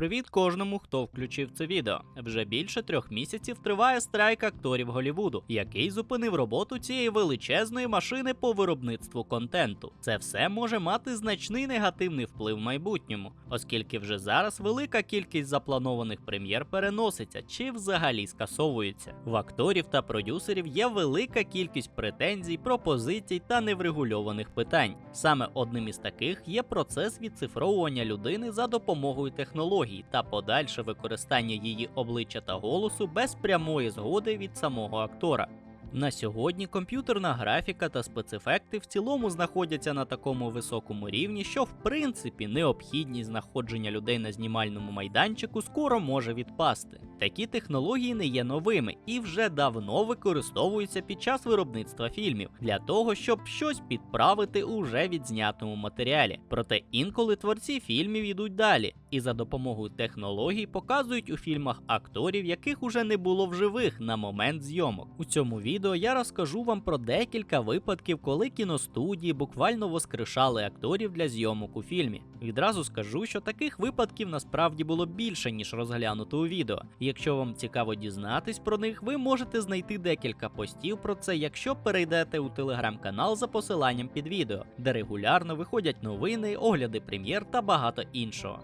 Привіт кожному, хто включив це відео. Вже більше трьох місяців триває страйк акторів Голівуду, який зупинив роботу цієї величезної машини по виробництву контенту. Це все може мати значний негативний вплив в майбутньому, оскільки вже зараз велика кількість запланованих прем'єр переноситься чи взагалі скасовується. В акторів та продюсерів є велика кількість претензій, пропозицій та неврегульованих питань. Саме одним із таких є процес відцифровування людини за допомогою технологій та подальше використання її обличчя та голосу без прямої згоди від самого актора. На сьогодні комп'ютерна графіка та спецефекти в цілому знаходяться на такому високому рівні, що в принципі необхідність знаходження людей на знімальному майданчику скоро може відпасти. Такі технології не є новими і вже давно використовуються під час виробництва фільмів для того, щоб щось підправити у вже відзнятому матеріалі. Проте інколи творці фільмів йдуть далі і за допомогою технологій показують у фільмах акторів, яких уже не було в живих на момент зйомок. У цьому відео я розкажу вам про декілька випадків, коли кіностудії буквально воскрешали акторів для зйомок у фільмі. Відразу скажу, що таких випадків насправді було більше, ніж розглянуто у відео. Якщо вам цікаво дізнатись про них, ви можете знайти декілька постів про це, якщо перейдете у телеграм-канал за посиланням під відео, де регулярно виходять новини, огляди прем'єр та багато іншого.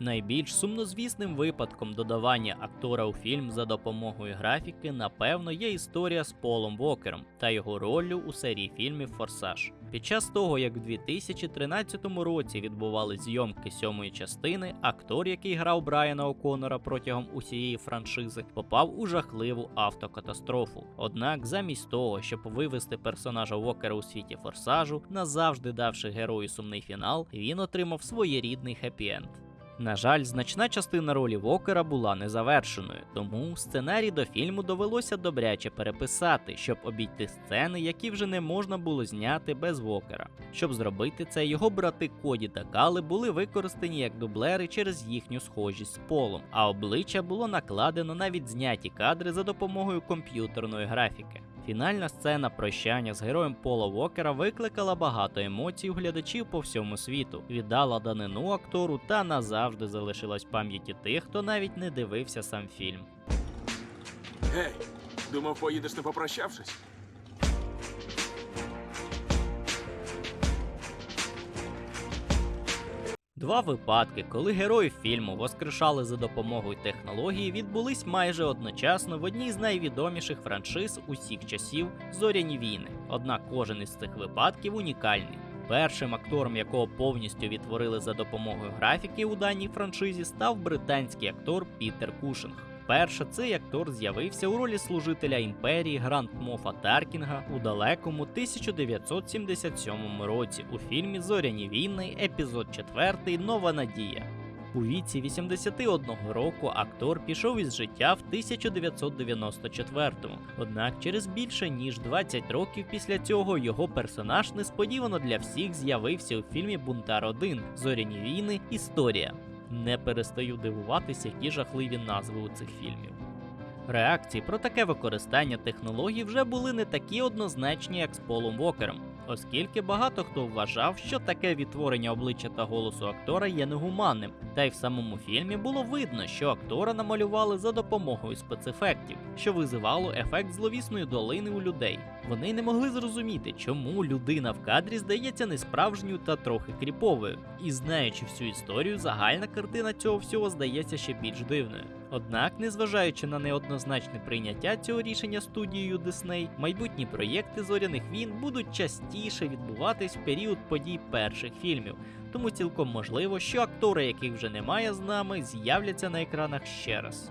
Найбільш сумнозвісним випадком додавання актора у фільм за допомогою графіки, напевно, є історія з Полом Вокером та його роллю у серії фільмів Форсаж. Під час того, як в 2013 році відбували зйомки сьомої частини, актор, який грав Брайана О'Коннора протягом усієї франшизи, попав у жахливу автокатастрофу. Однак, замість того, щоб вивести персонажа Вокера у світі форсажу, назавжди давши герою сумний фінал, він отримав своєрідний хеппі-енд. На жаль, значна частина ролі Вокера була незавершеною, тому сценарій до фільму довелося добряче переписати, щоб обійти сцени, які вже не можна було зняти без Вокера. Щоб зробити це, його брати Коді та Кали були використані як дублери через їхню схожість з полом, а обличчя було накладено на відзняті кадри за допомогою комп'ютерної графіки. Фінальна сцена прощання з героєм Пола Вокера викликала багато емоцій у глядачів по всьому світу, віддала данину актору та назавжди залишилась в пам'яті тих, хто навіть не дивився сам фільм. Гей, думав, поїдеш не попрощавшись? Два випадки, коли герої фільму воскрешали за допомогою технології, відбулись майже одночасно в одній з найвідоміших франшиз усіх часів зоряні війни. Однак кожен із цих випадків унікальний. Першим актором, якого повністю відтворили за допомогою графіки у даній франшизі, став британський актор Пітер Кушинг. Перше цей актор з'явився у ролі служителя імперії Гранд Мофа Таркінга у далекому 1977 році у фільмі Зоряні війни, епізод 4 Нова Надія. У віці 81 року актор пішов із життя в 1994-му. Однак через більше ніж 20 років після цього його персонаж несподівано для всіх з'явився у фільмі Бунтар 1 Зоряні війни. Історія. Не перестаю дивуватися, які жахливі назви у цих фільмів. Реакції про таке використання технологій вже були не такі однозначні, як з Полом Вокером, оскільки багато хто вважав, що таке відтворення обличчя та голосу актора є негуманним, та й в самому фільмі було видно, що актора намалювали за допомогою спецефектів, що визивало ефект зловісної долини у людей. Вони не могли зрозуміти, чому людина в кадрі здається несправжньою та трохи кріповою, і знаючи всю історію, загальна картина цього всього здається ще більш дивною. Однак, незважаючи на неоднозначне прийняття цього рішення студією Disney, майбутні проєкти зоряних війн будуть частіше відбуватись в період подій перших фільмів, тому цілком можливо, що актори, яких вже немає з нами, з'являться на екранах ще раз.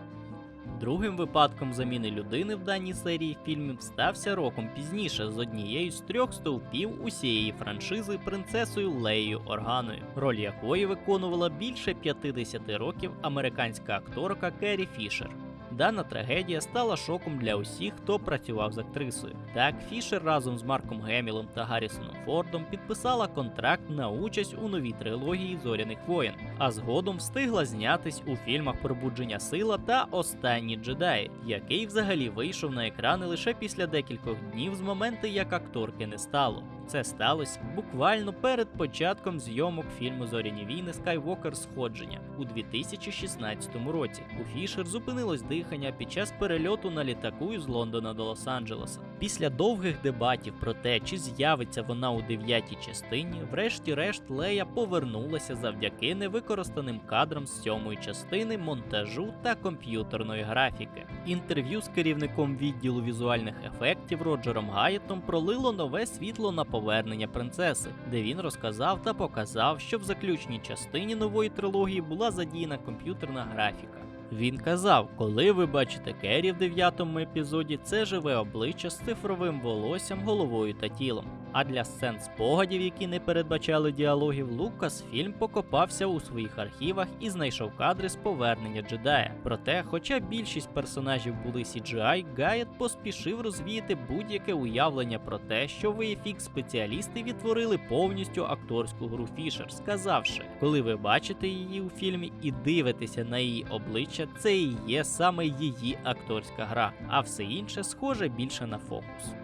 Другим випадком заміни людини в даній серії фільмів стався роком пізніше з однією з трьох стовпів усієї франшизи принцесою Леєю Органою, роль якої виконувала більше 50 років американська акторка Керрі Фішер. Дана трагедія стала шоком для усіх, хто працював з актрисою. Так, Фішер разом з Марком Гемілом та Гаррісоном Фордом підписала контракт на участь у новій трилогії Зоряних воєн, а згодом встигла знятись у фільмах Пробудження сила та Останні джедаї, який взагалі вийшов на екрани лише після декількох днів з моменту, як акторки не стало. Це сталося буквально перед початком зйомок фільму Зоряні війни Скайвокер Сходження у 2016 році. У Фішер зупинилось дихання під час перельоту на літаку із Лондона до Лос-Анджелеса. Після довгих дебатів про те, чи з'явиться вона у дев'ятій частині, врешті-решт Лея повернулася завдяки невикористаним кадрам з сьомої частини, монтажу та комп'ютерної графіки. Інтерв'ю з керівником відділу візуальних ефектів Роджером Гаєтом пролило нове світло на повернення принцеси, де він розказав та показав, що в заключній частині нової трилогії була задіяна комп'ютерна графіка. Він казав, коли ви бачите Керрі в дев'ятому епізоді, це живе обличчя з цифровим волоссям, головою та тілом. А для сцен спогадів, які не передбачали діалогів, Лукас фільм покопався у своїх архівах і знайшов кадри з повернення джедая. Проте, хоча більшість персонажів були CGI, Гайет поспішив розвіяти будь-яке уявлення про те, що VFX спеціалісти відтворили повністю акторську гру Фішер, сказавши, коли ви бачите її у фільмі і дивитеся на її обличчя, це і є саме її акторська гра, а все інше схоже більше на фокус.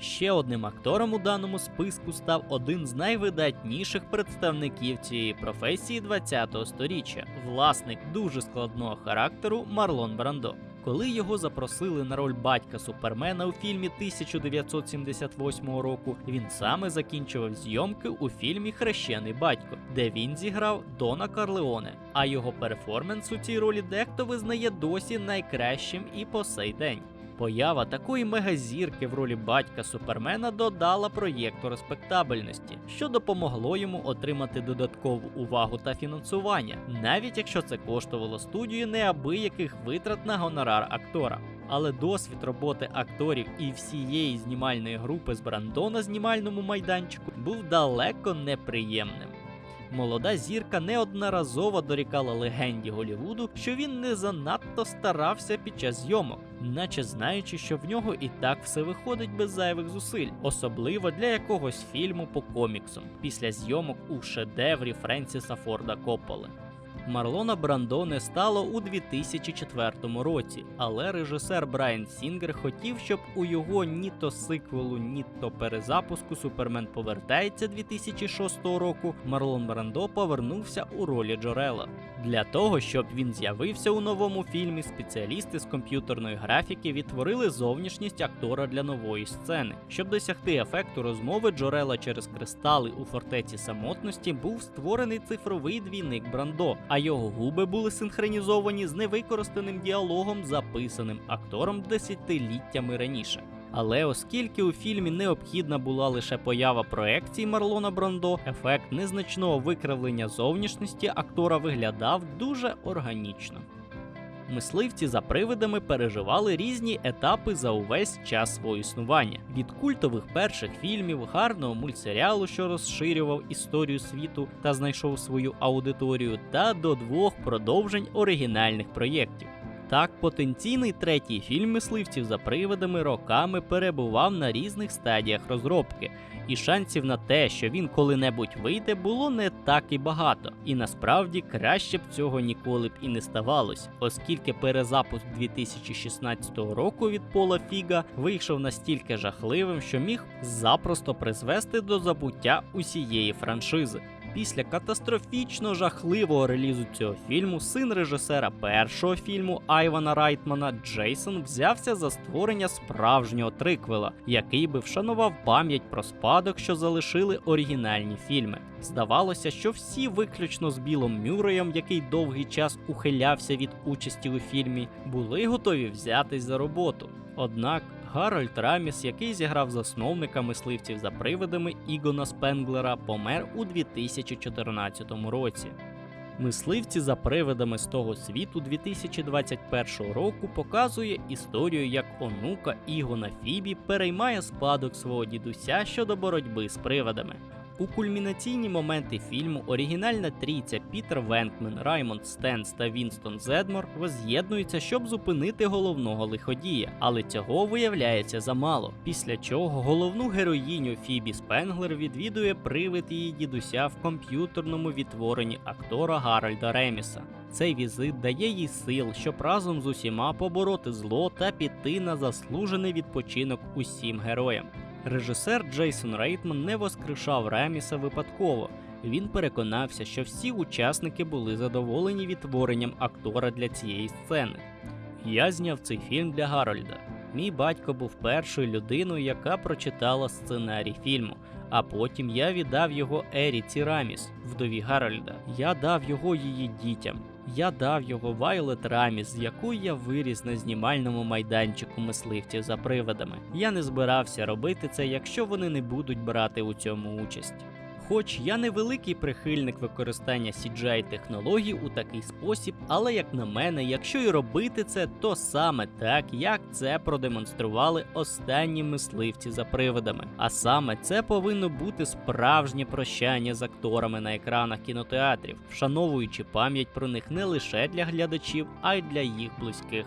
Ще одним актором у даному списку став один з найвидатніших представників цієї професії 20-го сторіччя, власник дуже складного характеру Марлон Брандо. Коли його запросили на роль батька Супермена у фільмі 1978 року, він саме закінчував зйомки у фільмі Хрещений батько, де він зіграв Дона Карлеоне. А його перформанс у цій ролі дехто визнає досі найкращим і по сей день. Поява такої мегазірки в ролі батька Супермена додала проєкту респектабельності, що допомогло йому отримати додаткову увагу та фінансування, навіть якщо це коштувало студію неабияких витрат на гонорар актора. Але досвід роботи акторів і всієї знімальної групи з Брандо на знімальному майданчику був далеко неприємним. Молода зірка неодноразово дорікала легенді Голівуду, що він не занадто старався під час зйомок, наче знаючи, що в нього і так все виходить без зайвих зусиль, особливо для якогось фільму по коміксам, після зйомок у шедеврі Френсіса Форда Копполи. Марлона Брандо не стало у 2004 році, але режисер Брайан Сінгер хотів, щоб у його ні то сиквелу, ні то перезапуску Супермен повертається 2006 року. Марлон Брандо повернувся у ролі Джорела. Для того, щоб він з'явився у новому фільмі, спеціалісти з комп'ютерної графіки відтворили зовнішність актора для нової сцени. Щоб досягти ефекту розмови Джорела через кристали у фортеці самотності був створений цифровий двійник Брандо, а його губи були синхронізовані з невикористаним діалогом, записаним актором десятиліттями раніше. Але оскільки у фільмі необхідна була лише поява проекцій Марлона Брандо, ефект незначного викривлення зовнішності актора виглядав дуже органічно. Мисливці за привидами переживали різні етапи за увесь час свого існування: від культових перших фільмів, гарного мультсеріалу, що розширював історію світу та знайшов свою аудиторію, та до двох продовжень оригінальних проєктів. Так, потенційний третій фільм мисливців за привидами роками перебував на різних стадіях розробки, і шансів на те, що він коли-небудь вийде, було не так і багато. І насправді краще б цього ніколи б і не ставалось, оскільки перезапуск 2016 року від Пола Фіга вийшов настільки жахливим, що міг запросто призвести до забуття усієї франшизи. Після катастрофічно жахливого релізу цього фільму син режисера першого фільму Айвана Райтмана Джейсон взявся за створення справжнього триквела, який би вшанував пам'ять про спадок, що залишили оригінальні фільми. Здавалося, що всі виключно з Білом Мюреєм, який довгий час ухилявся від участі у фільмі, були готові взятись за роботу. Однак Гарольд Раміс, який зіграв засновника мисливців за привидами Ігона Спенглера, помер у 2014 році. Мисливці за привидами з того світу 2021 року показує історію, як онука Ігона Фібі переймає спадок свого дідуся щодо боротьби з привидами. У кульмінаційні моменти фільму оригінальна трійця Пітер Венкмен, Раймонд Стенс та Вінстон Зедмор воз'єднуються, щоб зупинити головного лиходія, але цього виявляється замало. Після чого головну героїню Фібі Спенглер відвідує привид її дідуся в комп'ютерному відтворенні актора Гарольда Реміса. Цей візит дає їй сил, щоб разом з усіма побороти зло та піти на заслужений відпочинок усім героям. Режисер Джейсон Рейтман не воскрешав Реміса випадково. Він переконався, що всі учасники були задоволені відтворенням актора для цієї сцени. Я зняв цей фільм для Гарольда. Мій батько був першою людиною, яка прочитала сценарій фільму. А потім я віддав його Еріці Раміс, вдові Гарольда. Я дав його її дітям. Я дав його Вайлет Раміс, яку я виріс на знімальному майданчику мисливців за привидами. Я не збирався робити це, якщо вони не будуть брати у цьому участь. Хоч я не великий прихильник використання CGI технологій у такий спосіб, але як на мене, якщо і робити це, то саме так, як це продемонстрували останні мисливці за привидами. А саме це повинно бути справжнє прощання з акторами на екранах кінотеатрів, вшановуючи пам'ять про них не лише для глядачів, а й для їх близьких.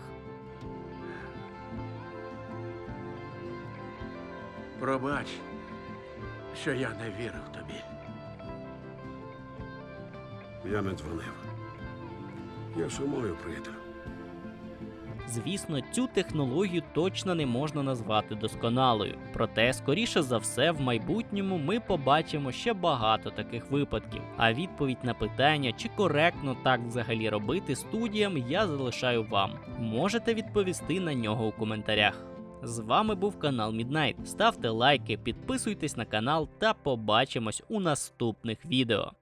Пробач, що я не вірив тобі. Я не дзвонив. Я сумую, приятелю. Звісно, цю технологію точно не можна назвати досконалою. Проте, скоріше за все, в майбутньому ми побачимо ще багато таких випадків. А відповідь на питання, чи коректно так взагалі робити студіям, я залишаю вам. Можете відповісти на нього у коментарях. З вами був канал Midnight. Ставте лайки, підписуйтесь на канал та побачимось у наступних відео.